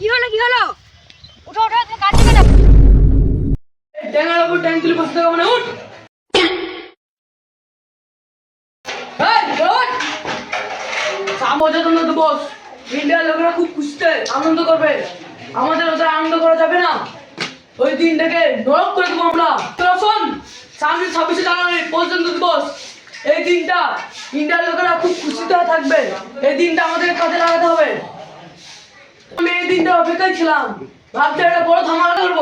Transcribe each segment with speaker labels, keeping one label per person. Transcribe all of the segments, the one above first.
Speaker 1: কি হলো কি হলো? উঠো উঠো তুমি কাজ থেকে
Speaker 2: ট্যাঙ্গার ট্যাঙ্ক তুলে বসে থাকা মানে উঠ। আমাদের ওদের আনন্দ করা যাবে না। ওই দিনটাকে নরক করে দেবো আমরা। শোন, সামনে ছাব্বিশে জানুয়ারি পর্যন্ত দিবস এই দিনটা ইন্ডিয়ার লোকেরা খুব খুশিতে থাকবে। এই দিনটা আমাদের কাজে লাগাতে হবে। আমি এই দিনটা অপেক্ষায় ছিলাম। ভাবতে একটা বড় ধামাকা করব।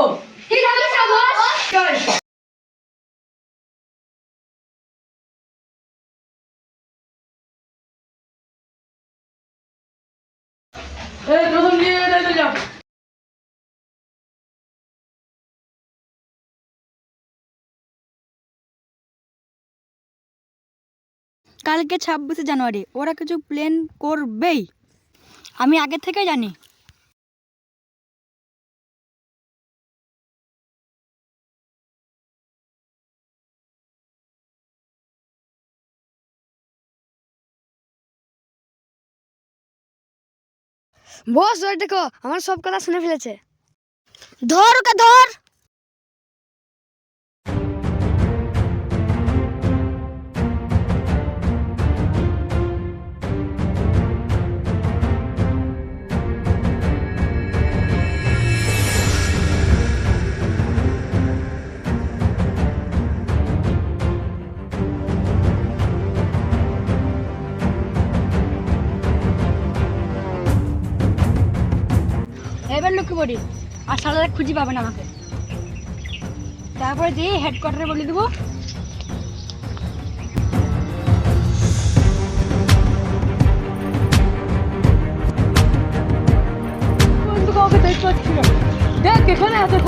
Speaker 1: কি থাকলে বস
Speaker 2: প্রথম নিয়ে যাইতে যাও।
Speaker 1: কালকে ছাব্বিশে জানুয়ারি ওরা কিছু প্ল্যান করবেই। আমি আগে থেকে জানি।
Speaker 3: বস ওই দেখো আমার সব কথা শুনে ফেলেছে।
Speaker 1: ধর ওকে ধর! করি আর সারা খুঁজে পাবেন আমাকে। তারপরে দিয়ে হেডকোয়ার্টারে বলে দেবো।
Speaker 2: দেখ এখানে আছে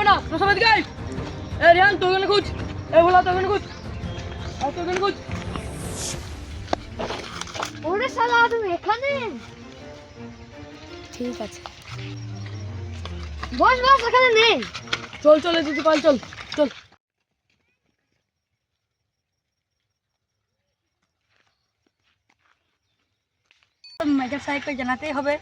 Speaker 2: বাবা না। সবাই দিকে এ রিয়ান তো ওখানে খুঁজ। এ বলা তো ওখানে খুঁজ। আর তো ওখানে খুঁজ।
Speaker 3: ওরে সালা তুমি এখানে? ঠিক আছে। বস বস এখানে নেই।
Speaker 2: চল চল এদিকে পাল চল চল।
Speaker 1: মেজর সাহেবকে জানাতেই হবে।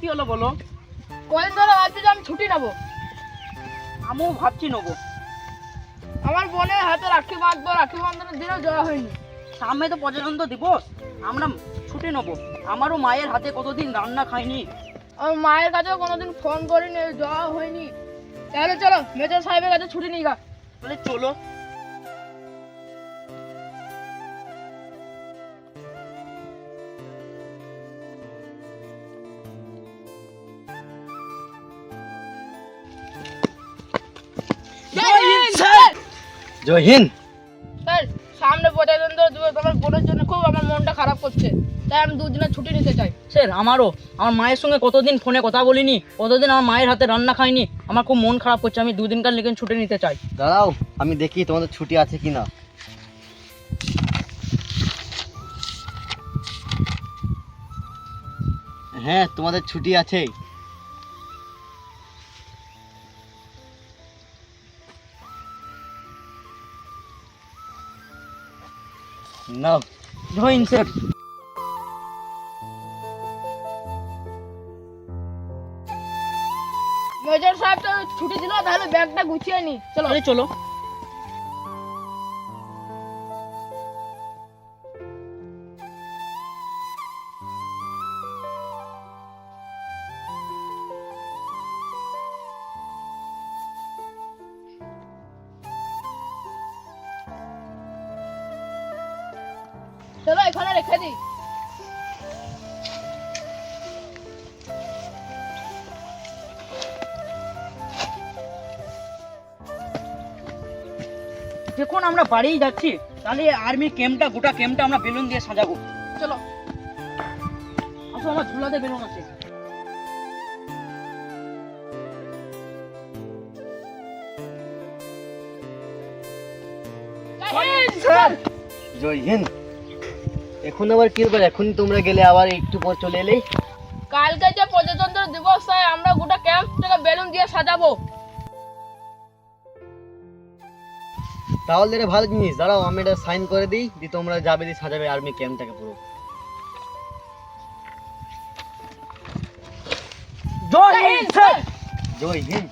Speaker 2: কি হলো বলো? কয়েক ধরে ভাবছি যে আমি ছুটি নেব। আমিও ভাবছি নেব। আমার বোনের হাতে রাখি বাঁধবো রাখি বন্ধনের দিনও যাওয়া হয়নি।
Speaker 4: সামনে তো প্রজাতন্ত্র দিবস আমরা ছুটি নেব। আমারও মায়ের হাতে কতদিন রান্না খাইনি।
Speaker 2: আমার মায়ের কাছেও কোনোদিন ফোন করিনি যাওয়া হয়নি। তাহলে চলো মেজর সাহেবের কাছে ছুটি নিই গা
Speaker 4: বলে চলো। জয় হিন্দ
Speaker 2: স্যার সামনে প্রজাতন্ত্র দিবস আমার বোনের জন্য খুব আমার মনটা খারাপ করছে। তাই আমি দুদিনের ছুটি নিতে চাই।
Speaker 4: স্যার আমারও। আমার মায়ের সঙ্গে কতদিন ফোনে কথা বলিনি কতদিন আমার মায়ের হাতে রান্না খাইনি আমার খুব মন খারাপ করছে আমি দুদিনকার লেগে ছুটি নিতে চাই।
Speaker 5: দাঁড়াও আমি দেখি তোমাদের ছুটি আছে কি না হ্যাঁ তোমাদের ছুটি আছে নাও
Speaker 4: জয় হিন্দ স্যার
Speaker 2: মেজর সাহেব তো ছুটি দিল তাহলে ব্যাগটা গুছিয়ে নি। চলো।
Speaker 4: তাহলে চলো।
Speaker 6: চলো এখানে রেখে দিই।
Speaker 4: দেখুন আমরা বাড়িই যাচ্ছি তাহলে আর্মি ক্যাম্পটা গোটা ক্যাম্পটা আমরা বেলুন দিয়ে সাজাবো।
Speaker 6: চলো।
Speaker 4: আসো আমার ঝুলাতে বেলুন আছে।
Speaker 5: জয় হিন্দ। এখন আবার কি ব্যাপার এখন তোমরা গেলে আবার একটু পর চলে এলে
Speaker 6: কালকে যে প্রজাতন্ত্র দিবস তাই আমরা গোটা ক্যাম্প থেকে বেলুন দিয়ে সাজাবো।
Speaker 5: তাহলে রে ভালো জিনিস দাঁড়াও আমি এটা সাইন করে দিই দিয়ে তোমরা যাবে দিয়ে সাজাবে আর্মি ক্যাম্পটাকে পুরো।
Speaker 4: জয় হিন্দ
Speaker 5: জয় হিন্দ!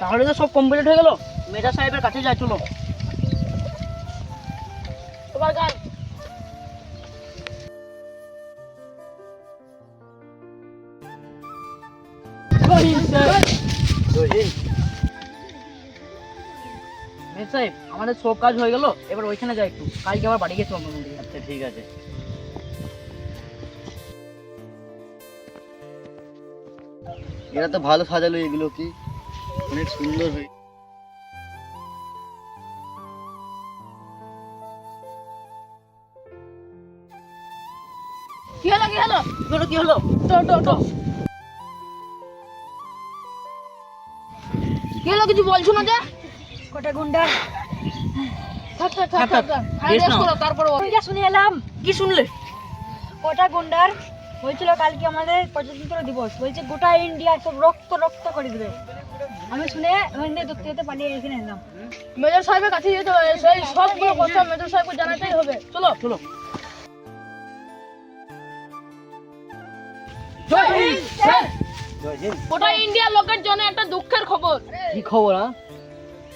Speaker 4: তাহলে তো সব কমপ্লিট হয়ে গেল। মেজা সাহেবের কাছে যাই, চলো। সাহেব, আমাদের সব কাজ হয়ে গেল। এবার ওইখানে যাই একটু। কালকে আবার বাড়ি গেছিলাম
Speaker 5: আচ্ছা ঠিক আছে। এরা তো ভালো সাজালো এগুলো কি? অনেক সুন্দর হয়ে
Speaker 6: কি হলো কি হলো?
Speaker 4: কি কি হলো?
Speaker 6: তো তো তো কি হলো কিছু বলছো না যে?
Speaker 1: কটা গুন্ডা?
Speaker 6: থাক থাক
Speaker 4: থাক,
Speaker 6: থাক
Speaker 4: থাক।
Speaker 6: থাক
Speaker 4: বেশ
Speaker 6: রেস্ট করো তারপরে
Speaker 1: যা শুনে এলাম।
Speaker 4: কি শুনলে?
Speaker 1: কটা গুন্ডার? বলছিল কালকে আমাদের প্রজাতন্ত্র দিবস। বলছে গোটা ইন্ডিয়া সব রক্ত রক্ত করে দিবে। আমি শুনে ওখান থেকে যেতে পালিয়ে এখানে এলাম
Speaker 6: মেজর সাহেবের কাছে যেতে হবে সেই সবগুলো কথা মেজর সাহেবকে জানাতেই হবে। চলো।
Speaker 4: চলো।
Speaker 6: জয় হিন্দ স্যার।
Speaker 5: জয় হিন্দ।
Speaker 6: গোটা ইন্ডিয়ার লোকের জন্য একটা দুঃখের খবর।
Speaker 5: কি খবর হ্যাঁ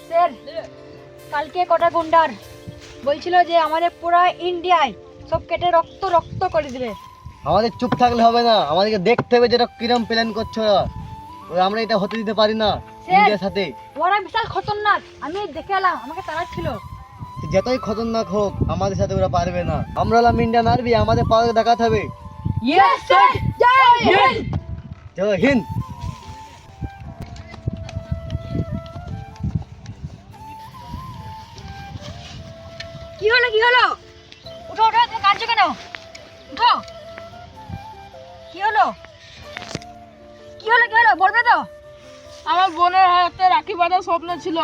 Speaker 1: স্যার কালকে কটা গুন্ডার বলছিল যে আমাদের পুরা ইন্ডিয়ায় সব কেটে রক্ত রক্ত করে দিবে।
Speaker 5: আমাদের চুপ থাকলে হবে না আমাদেরকে দেখতে হবে যেটা কিরম প্ল্যান করছ আমরা এটা হতে দিতে পারি না ইন্ডিয়ার সাথে।
Speaker 1: ওরা বিশাল খতরনাক। আমি দেখে এলাম আমাকে তারা ছিল।
Speaker 5: যতই খতরনাক হোক আমাদের সাথে ওরা পারবে না। আমরা হলাম ইন্ডিয়ান আর্মি আমাদের পাওয়ার দেখাতে হবে।
Speaker 1: Yes sir Jai Hind
Speaker 5: Jai Hind!
Speaker 1: কি হলো কি হলো? উঠো উঠো তুমি কাঁদছো কেন? উঠো! কি হলো? কি হলো কি হলো? বলবে তো।
Speaker 6: আমার বোনের হাতে রাখি বাঁধার স্বপ্ন ছিল।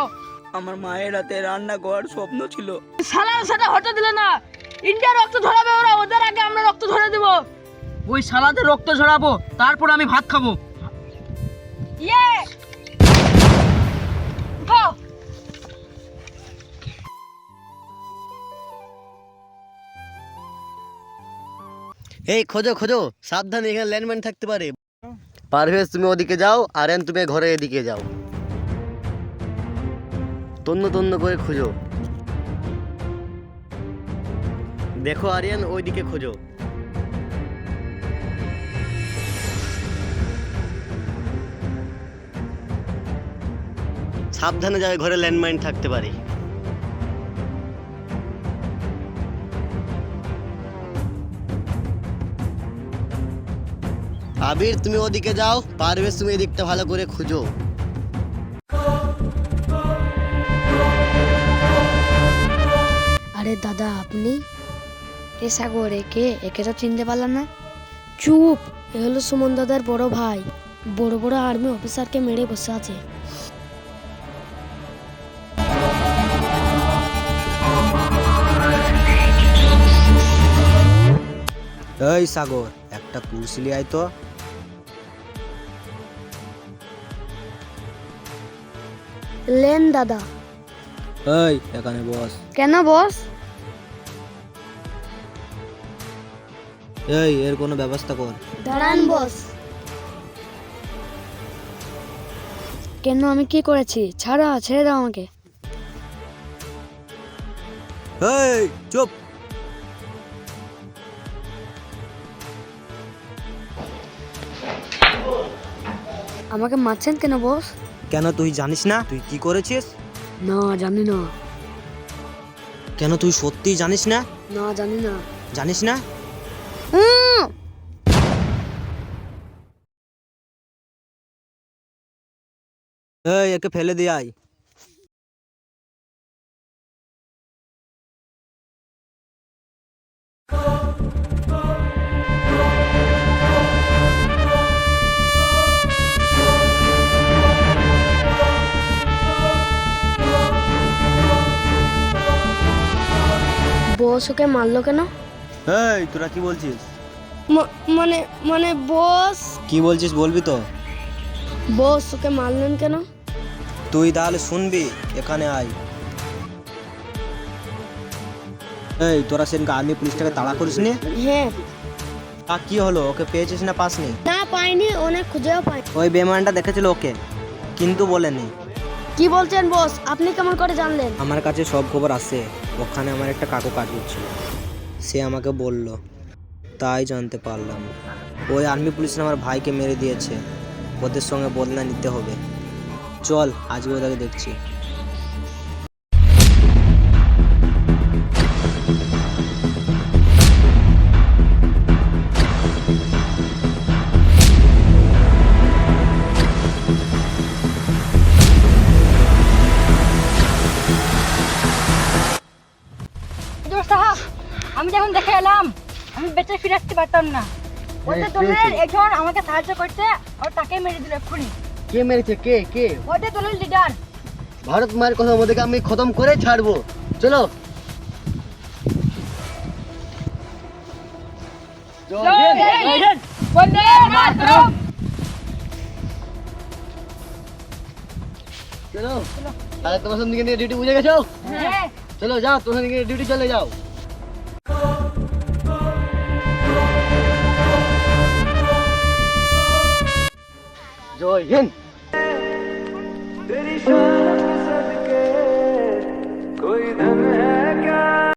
Speaker 4: আমার মায়ের হাতে রান্না করার স্বপ্ন ছিল।
Speaker 6: সালা সেটা হতে দিলে না। ইন্ডিয়া রক্ত ঝরাবে ওরা ওদের আগে আমরা রক্ত ঝরে দেবো।
Speaker 4: ওই সালাতে রক্ত ঝরাবো তারপর আমি ভাত খাব।
Speaker 1: ইয়ে!
Speaker 5: এই খোঁজো খোঁজো। সাবধানে এখানে ল্যান্ডম্যান থাকতে পারে। পারভেজ, তুমি ওদিকে যাও আর তুমি ঘরে এদিকে যাও। তন্ন তন্ন করে খুঁজো। দেখো আরিয়ান, ওইদিকে খোঁজো। সাবধানে যাবে, ঘরে ল্যান্ডমাইন থাকতে পারে। আবির তুমি ওদিকে যাও। পারভেজ তুমি এদিকটা ভালো করে খুঁজো।
Speaker 3: আরে দাদা আপনি? এ সাগর একে একে তো চিনতে পারলাম না। চুপ! এ হলো সুমন দাদার বড় ভাই। বড় বড় আর্মি অফিসারকে মেরে বসে আছে।
Speaker 7: এই সাগর একটা কুরসিলি আয় তো।
Speaker 3: লেন দাদা।
Speaker 7: এই এখানে বস।
Speaker 3: কেন বস?
Speaker 7: এই এর কোনো ব্যবস্থা কর।
Speaker 3: দাঁড়ান বস। কেন আমি কি করেছি? ছাড়া ছেড়ে দাও আমাকে।
Speaker 7: এই চুপ।
Speaker 3: আমাকে মারছেন কেন বস?
Speaker 7: কেন তুই জানিস না? তুই কি করেছিস?
Speaker 3: না জানি না।
Speaker 7: কেন তুই সত্যি জানিস না?
Speaker 3: না জানি না।
Speaker 7: জানিস না? এই একে ফেলে দিয়ে আয়।
Speaker 3: বস ওকে মারলো কেন?
Speaker 7: এই তোরা কি বলছিস?
Speaker 3: মানে মানে বস।
Speaker 7: কি বলছিস বলবি তো?
Speaker 3: বস ওকে মারলেন কেন?
Speaker 7: তুই তাহলে শুনবি এখানে আয়। এই তোরা সেদিনকে আর্মি পুলিশটাকে তাড়া করিস নি
Speaker 3: হ্যাঁ।
Speaker 7: আর কি হলো ওকে পেয়েছিস না পাসনি?
Speaker 3: না পাইনি অনেক খুঁজেও পাই
Speaker 7: ওই বেমানটা দেখেছিল ওকে কিন্তু বলেনি।
Speaker 3: কি বলছেন বস? আপনি কেমন করে জানলেন?
Speaker 7: আমার কাছে সব খবর আছে। ওখানে আমার একটা কাকু কাজ করছিল সে আমাকে বলল, তাই জানতে পারলাম। ওই আর্মি পুলিশ আমার ভাইকে মেরে দিয়েছে। ওদের সঙ্গে বদলা নিতে হবে। চল, আজকে ওদেরকে দেখছি।
Speaker 1: আমি যখন দেখে এলাম আমি বেঁচে ফিরে আসতে পারতাম না। ওদের দলের একজন আমাকে সাহায্য করতে আর তাকে মেরে দিল এক্ষুনি।
Speaker 5: কে মেরেছে? কে? কে?
Speaker 1: ওদের দলের লিডার
Speaker 5: ভারত মায়ের কথা ওদেরকে আমি খতম করে ছাড়বো। চলো। চলো। তাহলে তোমার সঙ্গে নিয়ে ডিউটি বুঝে গেছো?
Speaker 1: হ্যাঁ।
Speaker 5: চলো যাও তোমার সঙ্গে ডিউটি চলে যাও। জয় হিন্দ